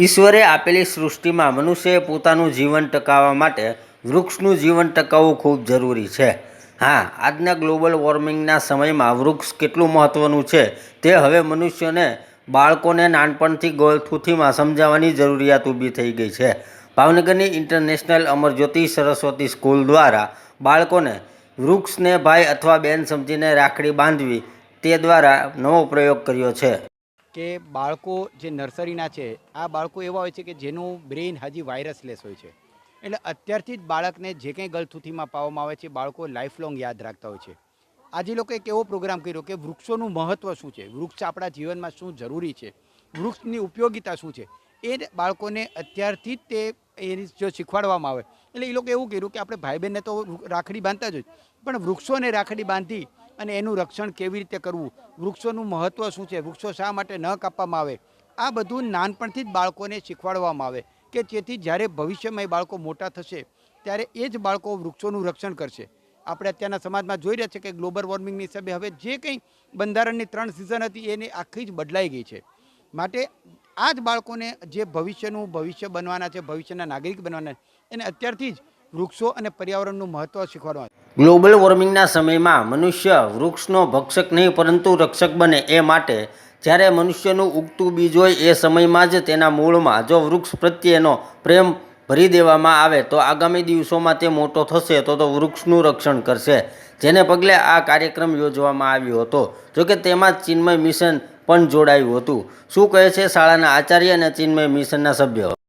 ઈશ્વરે આપેલી સૃષ્ટિમાં મનુષ્યએ પોતાનું જીવન ટકાવવા માટે વૃક્ષનું જીવન ટકાવવું ખૂબ જરૂરી છે. હા, આજના ગ્લોબલ વોર્મિંગના સમયમાં વૃક્ષ કેટલું મહત્ત્વનું છે તે હવે મનુષ્યને બાળકોને નાનપણથી ગોલથુથીમાં સમજાવવાની જરૂરિયાત ઊભી થઈ ગઈ છે. ભાવનગરની ઇન્ટરનેશનલ અમરજ્યોતિ સરસ્વતી સ્કૂલ દ્વારા બાળકોને વૃક્ષને ભાઈ અથવા બેન સમજીને રાખડી બાંધવી તે દ્વારા નવો પ્રયોગ કર્યો છે. કે બાળકો જે નર્સરીના છે, આ બાળકો એવા હોય છે કે જેનું બ્રેઇન હજી વાયરસલેસ હોય છે. એટલે અત્યારથી જ બાળકને જે કંઈ ગલથુથીમાં પાવામાં આવે છે બાળકો લાઈફ લોંગ યાદ રાખતા હોય છે. આજે લોકો એક એવો પ્રોગ્રામ કર્યો કે વૃક્ષોનું મહત્ત્વ શું છે? વૃક્ષ આપણા જીવનમાં શું જરૂરી છે? વૃક્ષની ઉપયોગિતા શું છે? એ બાળકોને અત્યારથી જ તે એ જો શીખવાડવામાં આવે. એટલે એ લોકો એવું કર્યું કે આપણે ભાઈ બહેનને તો રાખડી બાંધતા જ હોય. પણ વૃક્ષોને રાખડી બાંધી અને એનું રક્ષણ કેવી રીતે કરવું? વૃક્ષોનું મહત્ત્વ શું છે? વૃક્ષો શા માટે ન કાપવામાં આવે? આ બધું નાનપણથી જ બાળકોને શીખવાડવામાં આવે કે જેથી જ્યારે ભવિષ્યમાં એ બાળકો મોટા થશે, ત્યારે એ જ બાળકો વૃક્ષોનું રક્ષણ કરશે. આપણે અત્યારના સમાજમાં જોઈ રહ્યા છે કે ગ્લોબલ વોર્મિંગની હિસાબે હવે જે કંઈ બંધારણની ત્રણ સિઝન હતી એની આખી જ બદલાઈ ગઈ છે. માટે આ જ બાળકોને જે ભવિષ્યનું ભવિષ્ય બનવાના છે, ભવિષ્યના નાગરિક બનવાના એને અત્યારથી જ વૃક્ષો અને પર્યાવરણનું મહત્વ શીખવાડવા. ગ્લોબલ વોર્મિંગના સમયમાં મનુષ્ય વૃક્ષનો ભક્ષક નહીં, પરંતુ રક્ષક બને એ માટે. જ્યારે મનુષ્યનું ઉગતું બીજ હોય એ સમયમાં જ તેના મૂળમાં જો વૃક્ષ પ્રત્યેનો પ્રેમ ભરી દેવામાં આવે, તો આગામી દિવસોમાં તે મોટો થશે, તો તો વૃક્ષનું રક્ષણ કરશે. જેને પગલે આ કાર્યક્રમ યોજવામાં આવ્યો હતો. જોકે તેમાં ચિન્મય મિશન પણ જોડાયું હતું. શું કહે છે શાળાના આચાર્ય અને ચિન્મય મિશનના સભ્યો?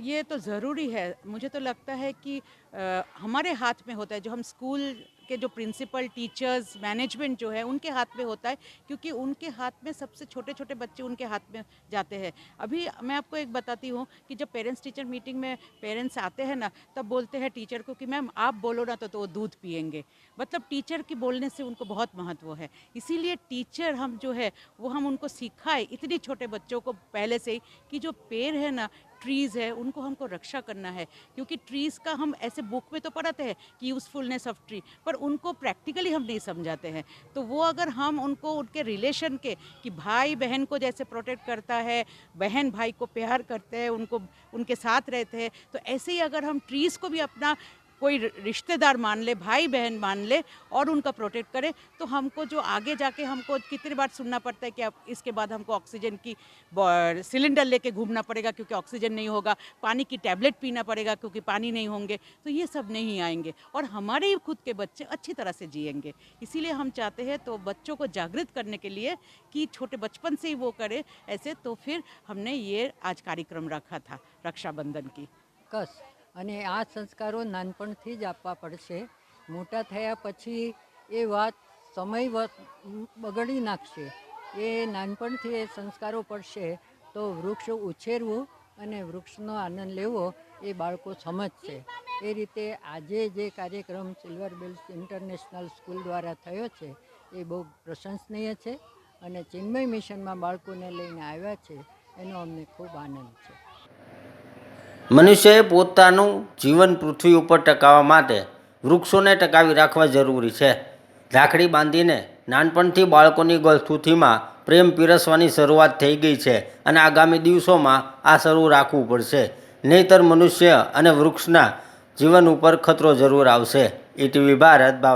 ये तो ज़रूरी है। मुझे तो लगता है कि अ, हमारे हाथ में होता है जो हम स्कूल के जो प्रिंसिपल टीचर्स मैनेजमेंट जो है उनके हाथ में होता है क्योंकि उनके हाथ में सबसे छोटे छोटे बच्चे उनके हाथ में जाते हैं। अभी मैं आपको एक बताती हूँ कि जब पेरेंट्स टीचर मीटिंग में पेरेंट्स आते हैं ना तब बोलते हैं टीचर को कि मैम आप बोलो ना तो, तो वो दूध पियेंगे मतलब टीचर की बोलने से उनको बहुत महत्व है। इसीलिए टीचर हम जो है वो हम उनको सिखाए इतने छोटे बच्चों को पहले से ही कि जो पेड़ है ना ट्रीज़ है, उनको हमको रक्षा करना है, क्योंकि ट्रीज़ का हम ऐसे बुक में तो पढ़ाते हैं कि यूज़फुलनेस ऑफ़ ट्री पर उनको प्रैक्टिकली हम नहीं समझाते हैं। तो वो अगर हम उनको, उनके रिलेशन के कि भाई बहन को जैसे प्रोटेक्ट करता है, बहन भाई को प्यार करते हैं, उनको, उनके साथ रहते हैं तो ऐसे ही अगर हम ट्रीज़ को भी अपना कोई रिश्तेदार मान ले भाई बहन मान ले और उनका प्रोटेक्ट करें तो हमको जो आगे जाके हमको कितनी बार सुनना पड़ता है कि अब इसके बाद हमको ऑक्सीजन की सिलेंडर लेके घूमना पड़ेगा क्योंकि ऑक्सीजन नहीं होगा, पानी की टैबलेट पीना पड़ेगा क्योंकि पानी नहीं होंगे तो ये सब नहीं आएँगे और हमारे ही खुद के बच्चे अच्छी तरह से जियेंगे इसीलिए हम चाहते हैं तो बच्चों को जागृत करने के लिए कि छोटे बचपन से ही वो करें, ऐसे तो फिर हमने ये आज कार्यक्रम रखा था, रक्षाबंधन की। कस। અને આ સંસ્કારો નાનપણથી જ આપવા પડશે. મોટા થયા પછી એ વાત સમય બગડી નાખશે. એ નાનપણથી એ સંસ્કારો પડશે તો વૃક્ષ ઉછેરવું અને વૃક્ષનો આનંદ લેવો એ બાળકો સમજશે. એ રીતે આજે જે કાર્યક્રમ સિલ્વર બેલ્સ ઇન્ટરનેશનલ સ્કૂલ દ્વારા થયો છે, એ બહુ પ્રશંસનીય છે અને ચિન્મય મિશનમાં બાળકોને લઈને આવ્યા છે, એનો અમને ખૂબ આનંદ છે. મનુષ્યએ પોતાનું જીવન પૃથ્વી ઉપર ટકાવવા માટે વૃક્ષોને ટકાવી રાખવા જરૂરી છે. રાખડી બાંધીને નાનપણથી બાળકોની ગળથુથીમાં પ્રેમ પીરસવાની શરૂઆત થઈ ગઈ છે અને આગામી દિવસોમાં આ શરૂ રાખવું પડશે. નહીંતર મનુષ્ય અને વૃક્ષના જીવન ઉપર ખતરો જરૂર આવશે. ઈટીવી ભારત ભાવ